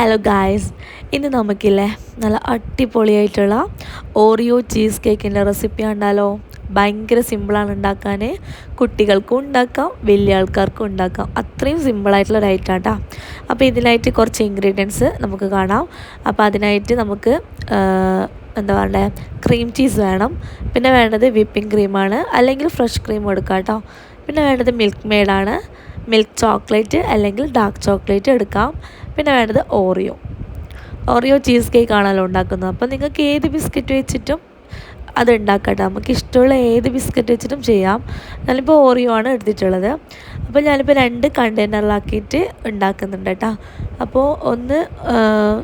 Hello guys ഇന്ന് നമുക്കില്ലേ നല്ല അടിപൊളിയായിട്ടുള്ള ഓറിയോ ചീസ് കേക്കിന്റെ റെസിപ്പി ഉണ്ടല്ലോ ഭയങ്കര സിമ്പിളാണ് ഉണ്ടാക്കാൻ കുട്ടികൾക്കും ഉണ്ടാക്കാം വലിയ ആൾക്കാർക്കും ഉണ്ടാക്കാം. അത്രയും സിമ്പിളായിട്ടുള്ള ഐറ്റം കേട്ടോ അപ്പോൾ ഇതിനായിട്ട് കുറച്ച് ഇൻഗ്രീഡിയൻസ് നമുക്ക് കാണാം. അപ്പോൾ അതിനായിട്ട് നമുക്ക് എന്താ പറയുക ക്രീം ചീസ് വേണം. പിന്നെ വേണ്ടത് വിപ്പിംഗ് ക്രീമാണ് അല്ലെങ്കിൽ ഫ്രഷ് ക്രീം എടുക്കാം കേട്ടോ. പിന്നെ വേണ്ടത് മിൽക്ക് മെയ്ഡാണ് മിൽക്ക് ചോക്ലേറ്റ് അല്ലെങ്കിൽ ഡാർക്ക് ചോക്ലേറ്റ് എടുക്കാം. പിന്നെ വേണ്ടത് ഓറിയോ. ഓറിയോ ചീസ് കേക്ക് ആണല്ലോ ഉണ്ടാക്കുന്നത്. അപ്പോൾ നിങ്ങൾക്ക് ഏത് ബിസ്ക്കറ്റ് വെച്ചിട്ടും അത് ഉണ്ടാക്കട്ടെ. നമുക്ക് ഇഷ്ടമുള്ള ഏത് ബിസ്ക്കറ്റ് വെച്ചിട്ടും ചെയ്യാം. ഞാനിപ്പോൾ ഓറിയോ ആണ് എടുത്തിട്ടുള്ളത്. അപ്പോൾ ഞാനിപ്പോൾ രണ്ട് കണ്ടെയ്നറിലാക്കിയിട്ട് ഉണ്ടാക്കുന്നുണ്ട് കേട്ടോ. അപ്പോൾ ഒന്ന്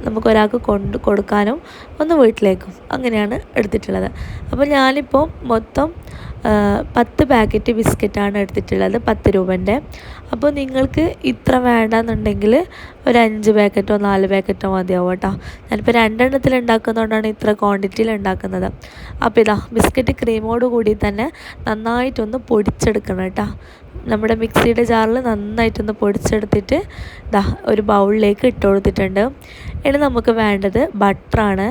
നമുക്ക് ഒരാൾക്ക് കൊണ്ട് കൊടുക്കാനും ഒന്ന് വീട്ടിലേക്കും അങ്ങനെയാണ് എടുത്തിട്ടുള്ളത്. അപ്പോൾ ഞാനിപ്പോൾ മൊത്തം പത്ത് പാക്കറ്റ് ബിസ്ക്കറ്റാണ് എടുത്തിട്ടുള്ളത് പത്ത് രൂപന്റെ അപ്പോൾ നിങ്ങൾക്ക് ഇത്ര വേണ്ടെന്നുണ്ടെങ്കിൽ ഒരു അഞ്ച് പാക്കറ്റോ നാല് പാക്കറ്റോ മതിയാവും കേട്ടോ. ഞാനിപ്പോൾ രണ്ടെണ്ണത്തിൽ ഉണ്ടാക്കുന്നതുകൊണ്ടാണ് ഇത്ര ക്വാണ്ടിറ്റിയിൽ ഉണ്ടാക്കുന്നത്. അപ്പോൾ ഇതാ ബിസ്ക്കറ്റ് ക്രീമോട് കൂടി തന്നെ നന്നായിട്ടൊന്ന് പൊടിച്ചെടുക്കണം കേട്ടോ. നമ്മുടെ മിക്സിയുടെ ജാറിൽ നന്നായിട്ടൊന്ന് പൊടിച്ചെടുത്തിട്ട് ദാ ഒരു ബൗളിലേക്ക് ഇട്ട് കൊടുത്തിട്ടുണ്ട്. ഇനി നമുക്ക് വേണ്ടത് ബട്ടറാണ്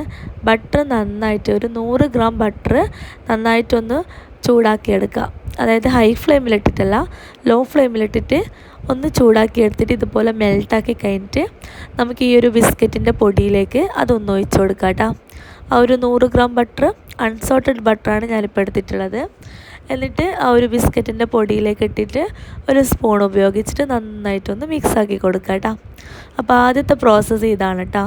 ബട്ടർ നന്നായിട്ട് ഒരു നൂറ് ഗ്രാം ബട്ടർ നന്നായിട്ടൊന്ന് ചൂടാക്കിയെടുക്കുക. അതായത് ഹൈ ഫ്ലെയിമിലിട്ടിട്ടല്ല ലോ ഫ്ലെയിമിലിട്ടിട്ട് ഒന്ന് ചൂടാക്കി എടുത്തിട്ട് ഇതുപോലെ മെൽട്ടാക്കി കഴിഞ്ഞിട്ട് നമുക്ക് ഈ ഒരു ബിസ്ക്കറ്റിന്റെ പൊടിയിലേക്ക് അതൊന്ന് ഒഴിച്ചു കൊടുക്കാം കേട്ടോ. ആ ഒരു നൂറ് ഗ്രാം ബട്ടർ അൺസോൾട്ടഡ് ബട്ടറാണ് ഞാനിപ്പോൾ എടുത്തിട്ടുള്ളത്. എന്നിട്ട് ആ ഒരു ബിസ്ക്കറ്റിന്റെ പൊടിയിലേക്ക് ഇട്ടിട്ട് ഒരു സ്പൂൺ ഉപയോഗിച്ചിട്ട് നന്നായിട്ടൊന്ന് മിക്സാക്കി കൊടുക്കുക കേട്ടോ അപ്പോൾ ആദ്യത്തെ പ്രോസസ്സ് ഇതാണ് കേട്ടോ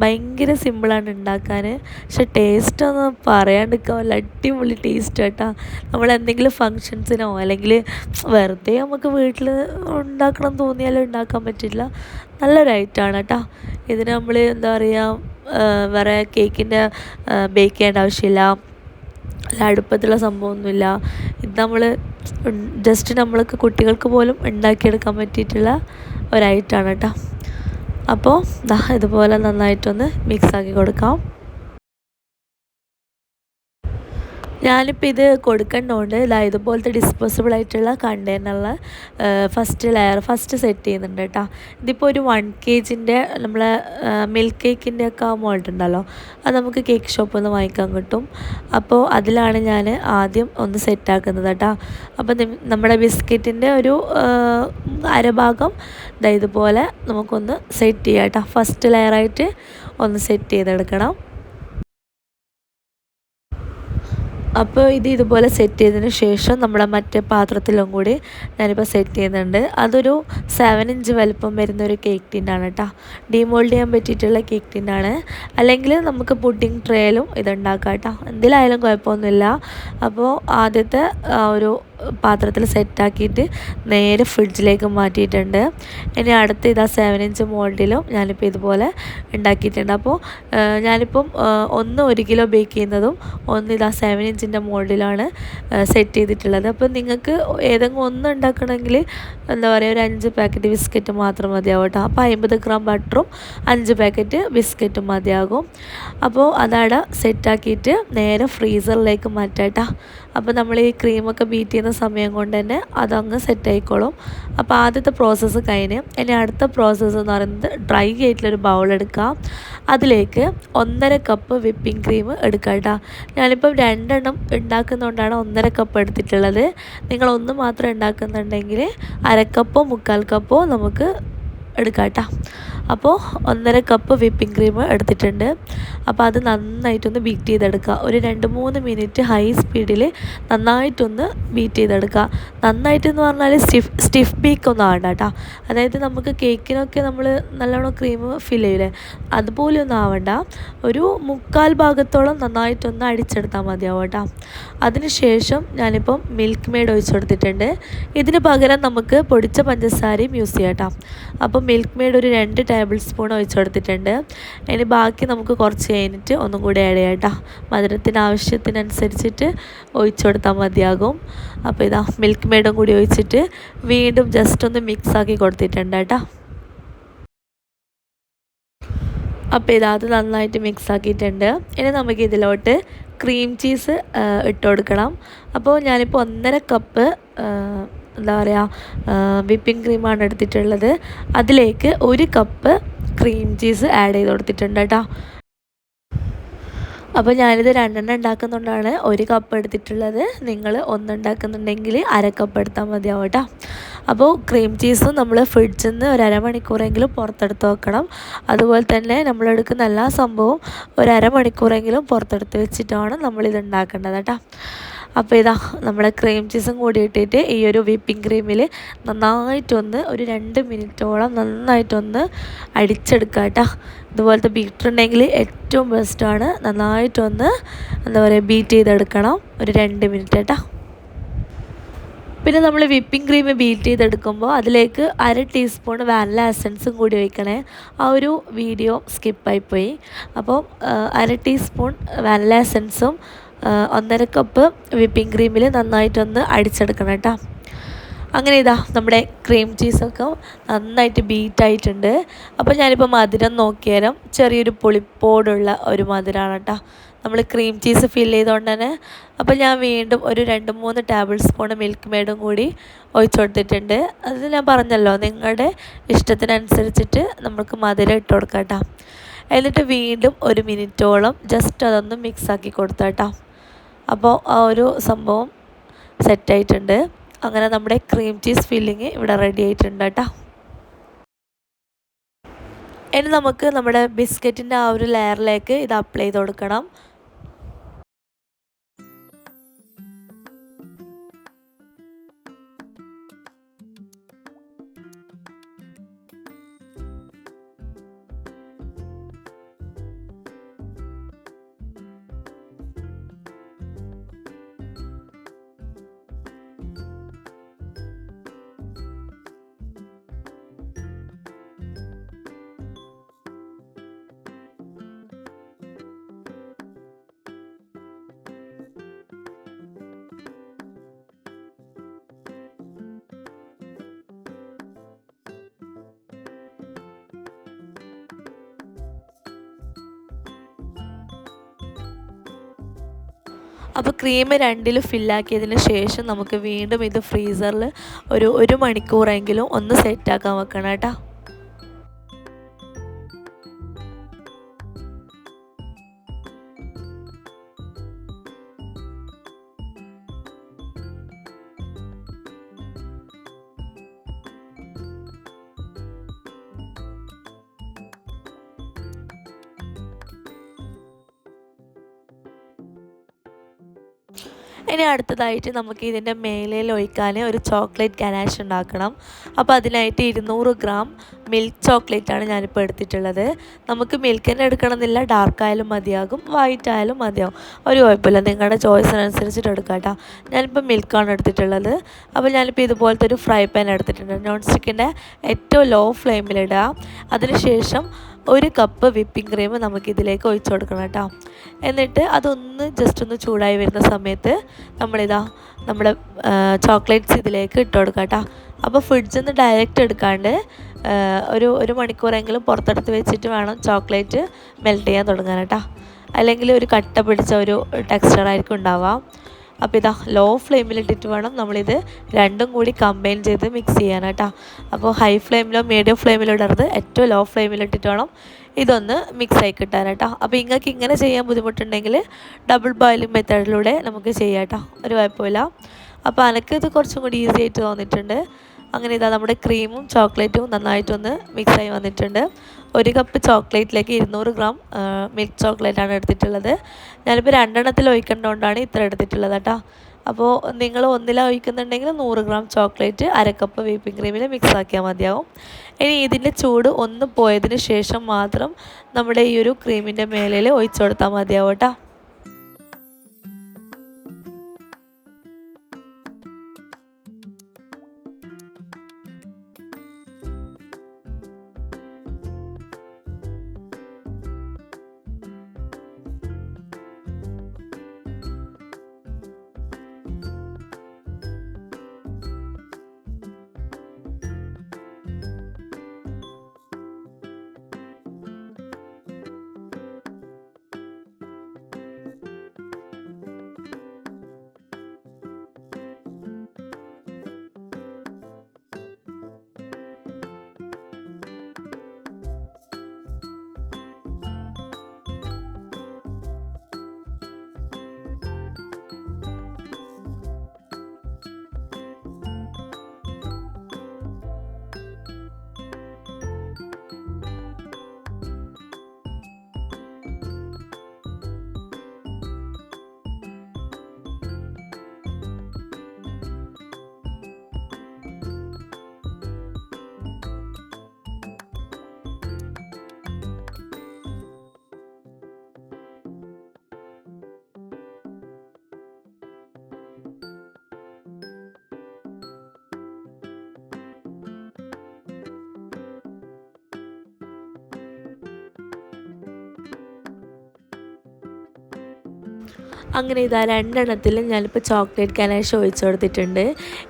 ഭയങ്കര സിമ്പിളാണ് ഉണ്ടാക്കാൻ. പക്ഷെ ടേസ്റ്റ് ഒന്നും പറയാണ്ടിരിക്കാൻ അടിപൊളി ടേസ്റ്റ് കേട്ടോ നമ്മൾ എന്തെങ്കിലും ഫങ്ഷൻസിനോ അല്ലെങ്കിൽ വെറുതെ നമുക്ക് വീട്ടിൽ ഉണ്ടാക്കണം തോന്നിയാലും ഉണ്ടാക്കാൻ പറ്റില്ല. നല്ലൊരു ഐറ്റമാണ് കേട്ടോ ഇതിന് നമ്മൾ എന്താ പറയുക വേറെ കേക്കിന്റെ ബേക്ക് ചെയ്യേണ്ട ആവശ്യമില്ല. അല്ല അടുപ്പത്തുള്ള സംഭവമൊന്നുമില്ല. ഇത് നമ്മൾ ജസ്റ്റ് നമ്മൾക്ക് കുട്ടികൾക്ക് പോലും ഉണ്ടാക്കിയെടുക്കാൻ പറ്റിയിട്ടുള്ള ഒരൈറ്റാണ് കേട്ടോ. അപ്പോൾ ഇതുപോലെ നന്നായിട്ടൊന്ന് മിക്സാക്കി കൊടുക്കാം. ഞാനിപ്പോൾ ഇത് കൊടുക്കേണ്ടതുകൊണ്ട് ഇതാ ഇതുപോലത്തെ ഡിസ്പോസിബിൾ ആയിട്ടുള്ള കണ്ടെയ്നറിൽ ഫസ്റ്റ് ലെയർ ഫസ്റ്റ് സെറ്റ് ചെയ്യുന്നുണ്ട് കേട്ടോ. ഇതിപ്പോൾ ഒരു വൺ കെ ജിന്റെ നമ്മളെ മിൽക്ക് കേക്കിന്റെ ഒക്കെ മോൾഡ് ഉണ്ടല്ലോ അത് നമുക്ക് കേക്ക് ഷോപ്പിൽ നിന്ന് വാങ്ങിക്കാൻ കിട്ടും. അപ്പോൾ അതിലാണ് ഞാൻ ആദ്യം ഒന്ന് സെറ്റാക്കുന്നത് കേട്ടോ. അപ്പോൾ നമ്മുടെ ബിസ്ക്കറ്റിന്റെ ഒരു അരഭാഗം ഇതാ ഇതുപോലെ നമുക്കൊന്ന് സെറ്റ് ചെയ്യാം കേട്ടോ. ഫസ്റ്റ് ലെയറായിട്ട് ഒന്ന് സെറ്റ് ചെയ്തെടുക്കണം. അപ്പോൾ ഇത് ഇതുപോലെ സെറ്റ് ചെയ്തതിന് ശേഷം നമ്മുടെ മറ്റേ പാത്രത്തിലും കൂടി ഞാനിപ്പോൾ സെറ്റ് ചെയ്യുന്നുണ്ട്. അതൊരു സെവൻ ഇഞ്ച് വലുപ്പം വരുന്ന ഒരു കേക്ക് ടിന്നാണ് കേട്ടോ. ഡീമോൾഡ് ചെയ്യാൻ പറ്റിയിട്ടുള്ള കേക്ക് ടിന്നാണ് അല്ലെങ്കിൽ നമുക്ക് പുഡിംഗ് ട്രേയിലും ഇതുണ്ടാക്കാം കേട്ടോ. എന്തിലായാലും കുഴപ്പമൊന്നുമില്ല. അപ്പോൾ ആദ്യത്തെ ഒരു പാത്രത്തിൽ സെറ്റാക്കിയിട്ട് നേരെ ഫ്രിഡ്ജിലേക്ക് മാറ്റിയിട്ടുണ്ട്. ഇനി അടുത്ത് ഇതാ സെവൻ ഇഞ്ച് മോൾഡിലും ഞാനിപ്പോൾ ഇതുപോലെ ഉണ്ടാക്കിയിട്ടുണ്ട്. അപ്പോൾ ഞാനിപ്പം ഒന്ന് ഒരു കിലോ ബേക്ക് ചെയ്യുന്നതും ഒന്ന് ഇതാ സെവൻ ഇഞ്ചിന്റെ മോൾഡിലാണ് സെറ്റ് ചെയ്തിട്ടുള്ളത്. അപ്പോൾ നിങ്ങൾക്ക് ഏതെങ്കിലും ഒന്ന് ഉണ്ടാക്കണമെങ്കിൽ എന്താ പറയുക ഒരു അഞ്ച് പാക്കറ്റ് ബിസ്ക്കറ്റ് മാത്രം മതിയാവും കേട്ടോ അപ്പോൾ അമ്പത് ഗ്രാം ബട്ടറും അഞ്ച് പാക്കറ്റ് ബിസ്ക്കറ്റും മതിയാകും. അപ്പോൾ അതവിടെ സെറ്റാക്കിയിട്ട് നേരെ ഫ്രീസറിലേക്ക് മാറ്റാം അപ്പോൾ നമ്മൾ ഈ ക്രീമൊക്കെ ബീറ്റ് ചെയ്യുന്ന സമയം കൊണ്ട് തന്നെ അതങ്ങ് സെറ്റായിക്കോളും അപ്പോൾ ആദ്യത്തെ പ്രോസസ്സ് കഴിഞ്ഞ് ഇനി അടുത്ത പ്രോസസ്സ് എന്ന് പറയുന്നത് ഡ്രൈ ആയിട്ടുള്ളൊരു ബൗൾ എടുക്കുക അതിലേക്ക് ഒന്നര കപ്പ് വിപ്പിംഗ് ക്രീം എടുക്കുക കേട്ടോ ഞാനിപ്പം രണ്ടെണ്ണം ഉണ്ടാക്കുന്നതുകൊണ്ടാണ് ഒന്നര കപ്പ് എടുത്തിട്ടുള്ളത്. നിങ്ങൾ ഒന്ന് മാത്രം ഉണ്ടാക്കുന്നുണ്ടെങ്കിൽ അരക്കപ്പോ മുക്കാൽ കപ്പോ നമുക്ക് എടുക്കാം കേട്ടോ അപ്പോൾ ഒന്നര കപ്പ് വിപ്പിംഗ് ക്രീം എടുത്തിട്ടുണ്ട്. അപ്പോൾ അത് നന്നായിട്ടൊന്ന് ബീറ്റ് ചെയ്തെടുക്കുക. ഒരു രണ്ട് മൂന്ന് മിനിറ്റ് ഹൈ സ്പീഡിൽ നന്നായിട്ടൊന്ന് ബീറ്റ് ചെയ്തെടുക്കുക. നന്നായിട്ടെന്ന് പറഞ്ഞാൽ സ്റ്റിഫ് സ്റ്റിഫ് ബീക്ക് ഒന്നും ആവണ്ട കേട്ടോ അതായത് നമുക്ക് കേക്കിനൊക്കെ നമ്മൾ നല്ലോണം ക്രീം ഫിൽ ചെയ്യില്ലേ അതുപോലെ ഒന്നും ആവണ്ട. ഒരു മുക്കാൽ ഭാഗത്തോളം നന്നായിട്ടൊന്ന് അടിച്ചെടുത്താൽ മതിയാവും കേട്ടോ അതിനുശേഷം ഞാനിപ്പം മിൽക്ക് മെയ്ഡ് ഒഴിച്ചു കൊടുത്തിട്ടുണ്ട് ഇതിന് പകരം നമുക്ക് പൊടിച്ച പഞ്ചസാരയും യൂസ് ചെയ്യാം കേട്ടോ അപ്പോൾ മിൽക്ക് മെയ്ഡ് ഒരു രണ്ട് ടേബിൾ സ്പൂൺ ഒഴിച്ചു കൊടുത്തിട്ടുണ്ട് ഇനി ബാക്കി നമുക്ക് കുറച്ച് കഴിഞ്ഞിട്ട് ഒന്നും കൂടി ആഡ് ചെയ്യാം കേട്ടോ മധുരത്തിന് ആവശ്യത്തിനനുസരിച്ചിട്ട് ഒഴിച്ചു കൊടുത്താൽ മതിയാകും. അപ്പോൾ ഇതാ മിൽക്ക് മെയ്ഡും കൂടി ഒഴിച്ചിട്ട് വീണ്ടും ജസ്റ്റ് ഒന്ന് മിക്സ് ആക്കി കൊടുത്തിട്ടുണ്ട് കേട്ടോ അപ്പോൾ ഇതാ അത് നന്നായിട്ട് മിക്സ് ആക്കിയിട്ടുണ്ട്. ഇനി നമുക്ക് ഇതിലോട്ട് ക്രീം ചീസ് ഇട്ട് കൊടുക്കണം. അപ്പോൾ ഞാനിപ്പോൾ ഒന്നര കപ്പ് എന്താ പറയുക വിപ്പിംഗ് ക്രീമാണ് എടുത്തിട്ടുള്ളത്. അതിലേക്ക് ഒരു കപ്പ് ക്രീം ചീസ് ആഡ് ചെയ്ത് കൊടുത്തിട്ടുണ്ട് കേട്ടോ. അപ്പോൾ ഞാനിത് രണ്ടെണ്ണം ഉണ്ടാക്കുന്നുണ്ടാണ് ഒരു കപ്പ് എടുത്തിട്ടുള്ളത്. നിങ്ങൾ ഒന്നുണ്ടാക്കുന്നുണ്ടെങ്കിൽ അര കപ്പ് എടുത്താൽ മതിയാവും കേട്ടോ. അപ്പോൾ ക്രീം ചീസും നമ്മൾ ഫ്രിഡ്ജിൽ നിന്ന് ഒരു അരമണിക്കൂറെങ്കിലും പുറത്തെടുത്ത് വെക്കണം. അതുപോലെ തന്നെ നമ്മൾ എടുക്കുന്ന എല്ലാ സംഭവവും ഒരു അരമണിക്കൂറെങ്കിലും പുറത്തെടുത്ത് വെച്ചിട്ടാണ് നമ്മളിത് ഉണ്ടാക്കേണ്ടത് കേട്ടോ. അപ്പോൾ ഇതാ നമ്മൾ ക്രീം ചീസും കൂടി ഇട്ടിട്ട് ഈ ഒരു വിപ്പിംഗ് ക്രീമിൽ നന്നായിട്ടൊന്ന് ഒരു രണ്ട് മിനിറ്റോളം നന്നായിട്ടൊന്ന് അടിച്ചെടുക്കുക കേട്ടോ. ഇതുപോലത്തെ ബീറ്റർ ഉണ്ടെങ്കിൽ ഏറ്റവും ബെസ്റ്റാണ് നന്നായിട്ടൊന്ന് എന്താ പറയുക ബീറ്റ് ചെയ്തെടുക്കണം. ഒരു രണ്ട് മിനിറ്റ് കേട്ടോ. പിന്നെ നമ്മൾ വിപ്പിംഗ് ക്രീം ബീറ്റ് ചെയ്തെടുക്കുമ്പോൾ അതിലേക്ക് അര ടീസ്പൂൺ വാനില എസൻസും കൂടി ഒഴിക്കണേ. ആ ഒരു വീഡിയോ സ്കിപ്പായിപ്പോയി അപ്പോൾ അര ടീസ്പൂൺ വാനില എസൻസും ഒന്നര കപ്പ് വിപ്പിംഗ് ക്രീമിൽ നന്നായിട്ടൊന്ന് അടിച്ചെടുക്കണം കേട്ടോ. അങ്ങനെ ഇതാ നമ്മുടെ ക്രീം ചീസൊക്കെ നന്നായിട്ട് ബീറ്റായിട്ടുണ്ട് അപ്പോൾ ഞാനിപ്പോൾ മധുരം നോക്കിയാലും ചെറിയൊരു പുളിപ്പോടുള്ള ഒരു മധുരമാണ് കേട്ടോ. നമ്മൾ ക്രീം ചീസ് ഫിൽ ചെയ്തുകൊണ്ട് തന്നെ അപ്പോൾ ഞാൻ വീണ്ടും ഒരു രണ്ട് മൂന്ന് ടേബിൾ സ്പൂൺ മിൽക്ക് മെയ്ഡും കൂടി ഒഴിച്ചു കൊടുത്തിട്ടുണ്ട്. അത് ഞാൻ പറഞ്ഞല്ലോ നിങ്ങളുടെ ഇഷ്ടത്തിനനുസരിച്ചിട്ട് നമുക്ക് മധുരം ഇട്ട് കൊടുക്കാം കേട്ടോ. എന്നിട്ട് വീണ്ടും ഒരു മിനിറ്റോളം ജസ്റ്റ് അതൊന്ന് മിക്സ് ആക്കി കൊടുത്താട്ടോ അപ്പോൾ ആ ഒരു സംഭവം സെറ്റായിട്ടുണ്ട് അങ്ങനെ നമ്മുടെ ക്രീം ചീസ് ഫില്ലിങ് ഇവിടെ റെഡി ആയിട്ടുണ്ട് കേട്ടോ ഇനി നമുക്ക് നമ്മുടെ ബിസ്ക്കറ്റിന്റെ ആ ഒരു ലെയറിലേക്ക് ഇത് അപ്ലൈ ചെയ്ത് കൊടുക്കണം. അപ്പോൾ ക്രീം രണ്ടിൽ ഫില്ലാക്കിയതിന് ശേഷം നമുക്ക് വീണ്ടും ഇത് ഫ്രീസറിൽ ഒരു ഒരു മണിക്കൂറെങ്കിലും ഒന്ന് സെറ്റാക്കാൻ വെക്കണം കേട്ടോ. ഇനി അടുത്തതായിട്ട് നമുക്ക് ഇതിന്റെ മേലയിൽ ഒഴിക്കാൻ ഒരു ചോക്ലേറ്റ് ഗനാഷ് ഉണ്ടാക്കണം. അപ്പോൾ അതിനായിട്ട് ഇരുന്നൂറ് ഗ്രാം മിൽക്ക് ചോക്ലേറ്റ് ചോക്ലേറ്റാണ് ഞാനിപ്പോൾ എടുത്തിട്ടുള്ളത്. നമുക്ക് മിൽക്ക് തന്നെ എടുക്കണമെന്നില്ല ഡാർക്ക് ആയാലും മതിയാകും വൈറ്റ് ആയാലും മതിയാകും. ഒരു കുഴപ്പമില്ല നിങ്ങളുടെ ചോയ്സിനനുസരിച്ചിട്ട് എടുക്കാം കേട്ടോ. ഞാനിപ്പോൾ മിൽക്കാണ് എടുത്തിട്ടുള്ളത്. അപ്പോൾ ഞാനിപ്പോൾ ഇതുപോലത്തെ ഒരു ഫ്രൈ പാൻ എടുത്തിട്ടുണ്ട്. നോൺ സ്റ്റിക്കിന്റെ ഏറ്റവും ലോ ഫ്ലെയിമിലിടുക. അതിനുശേഷം ഒരു കപ്പ് വിപ്പിംഗ് ക്രീം നമുക്കിതിലേക്ക് ഒഴിച്ചു കൊടുക്കണം കേട്ടോ. എന്നിട്ട് അതൊന്ന് ജസ്റ്റ് ഒന്ന് ചൂടായി വരുന്ന സമയത്ത് നമ്മളിതാ നമ്മുടെ ചോക്ലേറ്റ്സ് ഇതിലേക്ക് ഇട്ട് കൊടുക്കാം കേട്ടോ. അപ്പോൾ ഫ്രിഡ്ജിൽ നിന്ന് ഡയറക്റ്റ് എടുക്കാണ്ട് ഒരു ഒരു മണിക്കൂറെങ്കിലും പുറത്തെടുത്ത് വെച്ചിട്ട് വേണം ചോക്ലേറ്റ് മെൽറ്റ് ചെയ്യാൻ തുടങ്ങാൻ കേട്ടോ. അല്ലെങ്കിൽ ഒരു കട്ട പിടിച്ച ഒരു ടെക്സ്ചറായിരിക്കും ഉണ്ടാവുക അപ്പോൾ ഇതാ ലോ ഫ്ലെയിമിലിട്ടിട്ട് വേണം നമ്മളിത് രണ്ടും കൂടി കമ്പൈൻ ചെയ്ത് മിക്സ് ചെയ്യാൻ കേട്ടോ. അപ്പോൾ ഹൈ ഫ്ലെയിമിലോ മീഡിയം ഫ്ലെയിമിലോ ഇടരുത്. ഏറ്റവും ലോ ഫ്ലെയിമിലിട്ടിട്ട് വേണം ഇതൊന്ന് മിക്സ് ആയി കിട്ടാൻ കേട്ടോ. അപ്പോൾ നിങ്ങൾക്ക് ഇങ്ങനെ ചെയ്യാൻ ബുദ്ധിമുട്ടുണ്ടെങ്കിൽ ഡബിൾ ബോയിലിംഗ് മെത്തേഡിലൂടെ നമുക്ക് ചെയ്യാം കേട്ടോ. ഒരു കുഴപ്പമില്ല. അപ്പോൾ എനിക്ക് ഇത് കുറച്ചും കൂടി ഈസി ആയിട്ട് തോന്നിയിട്ടുണ്ട്. അങ്ങനെ ഇതാ നമ്മുടെ ക്രീമും ചോക്ലേറ്റും നന്നായിട്ടൊന്ന് മിക്സായി വന്നിട്ടുണ്ട്. ഒരു കപ്പ് ചോക്ലേറ്റിലേക്ക് ഇരുന്നൂറ് ഗ്രാം മിൽക്ക് ചോക്ലേറ്റാണ് എടുത്തിട്ടുള്ളത്. ഞാനിപ്പോൾ രണ്ടെണ്ണത്തിൽ ഒഴിക്കേണ്ടതുകൊണ്ടാണ് ഇത്ര എടുത്തിട്ടുള്ളത് കേട്ടോ. അപ്പോൾ നിങ്ങൾ ഒന്നിലാ ഒഴിക്കുന്നുണ്ടെങ്കിൽ നൂറ് ഗ്രാം ചോക്ലേറ്റ് അരക്കപ്പ് വീപ്പിംഗ് ക്രീമിൽ മിക്സ് ആക്കിയാൽ മതിയാവും. ഇനി ഇതിന്റെ ചൂട് ഒന്ന് പോയതിന് ശേഷം മാത്രം നമ്മുടെ ഈ ഒരു ക്രീമിന്റെ മേലിൽ ഒഴിച്ചു കൊടുത്താൽ മതിയാവും കേട്ടോ. അങ്ങനെ ഇതാ രണ്ടെണ്ണത്തിലും ഞാനിപ്പോൾ ചോക്ലേറ്റ് കനാഷ് ഒഴിച്ചു കൊടുത്തിട്ടുണ്ട്.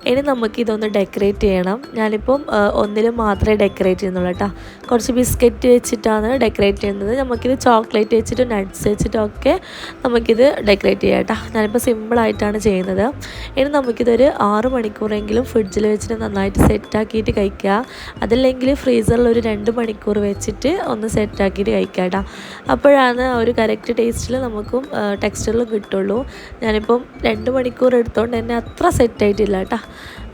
ഇനി നമുക്ക് ഇതൊന്ന് ഡെക്കറേറ്റ് ചെയ്യണം. ഞാനിപ്പം ഒന്നിലും മാത്രമേ ഡെക്കറേറ്റ് ചെയ്യുന്നുള്ളൂ കേട്ടോ. കുറച്ച് ബിസ്ക്കറ്റ് വെച്ചിട്ടാണ് ഡെക്കറേറ്റ് ചെയ്യുന്നത്. നമുക്കിത് ചോക്ലേറ്റ് വെച്ചിട്ടും നട്ട്സ് വെച്ചിട്ടും ഒക്കെ നമുക്കിത് ഡെക്കറേറ്റ് ചെയ്യാം കേട്ടോ. ഞാനിപ്പോൾ സിമ്പിളായിട്ടാണ് ചെയ്യുന്നത്. ഇനി നമുക്കിതൊരു ആറ് മണിക്കൂറെങ്കിലും ഫ്രിഡ്ജിൽ വെച്ചിട്ട് നന്നായിട്ട് സെറ്റാക്കിയിട്ട് കഴിക്കുക. അതല്ലെങ്കിൽ ഫ്രീസറിൽ ഒരു രണ്ട് മണിക്കൂർ വെച്ചിട്ട് ഒന്ന് സെറ്റാക്കിയിട്ട് കഴിക്കാം കേട്ടോ. അപ്പോഴാണ് ഒരു കറക്റ്റ് ടേസ്റ്റിൽ നമുക്കും ടെക്സ്ചറിലും കിട്ടുള്ളൂ ഞാനിപ്പം രണ്ട് മണിക്കൂർ എടുത്തോണ്ട് തന്നെ അത്ര സെറ്റായിട്ടില്ല കേട്ടോ.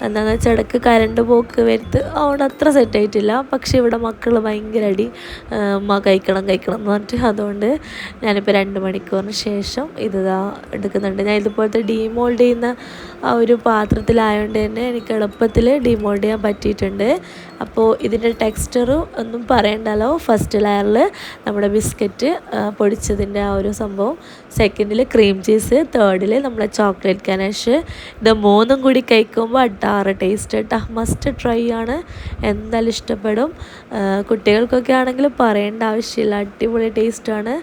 എന്താണെന്ന് വെച്ചാൽ ഇടയ്ക്ക് കരണ്ട് പോക്ക് വരുത്ത് അവിടെ അത്ര സെറ്റായിട്ടില്ല പക്ഷേ ഇവിടെ മക്കൾ ഭയങ്കര അടി. അമ്മ കഴിക്കണം കഴിക്കണം എന്ന് പറഞ്ഞിട്ട് അതുകൊണ്ട് ഞാനിപ്പോൾ രണ്ട് മണിക്കൂറിന് ശേഷം ഇത് എടുക്കുന്നുണ്ട്. ഞാൻ ഇതുപോലത്തെ ഡീമോൾഡ് ചെയ്യുന്ന ആ ഒരു പാത്രത്തിലായതുകൊണ്ട് തന്നെ എനിക്ക് എളുപ്പത്തിൽ ഡീമോൾഡ് ചെയ്യാൻ പറ്റിയിട്ടുണ്ട്. അപ്പോൾ ഇതിന്റെ ടെക്സ്ചർ ഒന്നും പറയണ്ടല്ലോ. ഫസ്റ്റ് ലെയറിൽ നമ്മുടെ ബിസ്ക്കറ്റ് പൊടിച്ചതിന്റെ ആ ഒരു സംഭവം. സെക്കൻഡിൽ ക്രീം ചീസ് തേർഡിൽ നമ്മളെ ചോക്ലേറ്റ് കനാഷ് ഇത് മൂന്നും കൂടി കഴിക്കുമ്പോൾ അട്ടാറ് ടേസ്റ്റ് കേട്ടോ മസ്റ്റ് ട്രൈ ആണ്. എന്തായാലും ഇഷ്ടപ്പെടും. കുട്ടികൾക്കൊക്കെ ആണെങ്കിൽ പറയേണ്ട ആവശ്യമില്ല. അടിപൊളി ടേസ്റ്റ് ആണ്.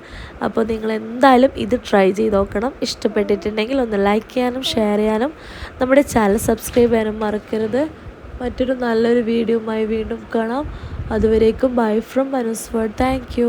അപ്പോൾ നിങ്ങൾ എന്തായാലും ഇത് ട്രൈ ചെയ്ത് നോക്കണം. ഇഷ്ടപ്പെട്ടിട്ടുണ്ടെങ്കിൽ ഒന്ന് ലൈക്ക് ചെയ്യാനും ഷെയർ ചെയ്യാനും. നമ്മുടെ ചാനൽ സബ്സ്ക്രൈബ് ചെയ്യാനും മറക്കരുത്. മറ്റൊരു നല്ലൊരു വീഡിയോയുമായി വീണ്ടും കാണാം. അതുവരേക്കും ബൈ ഫ്രം മനുസ്വർ താങ്ക്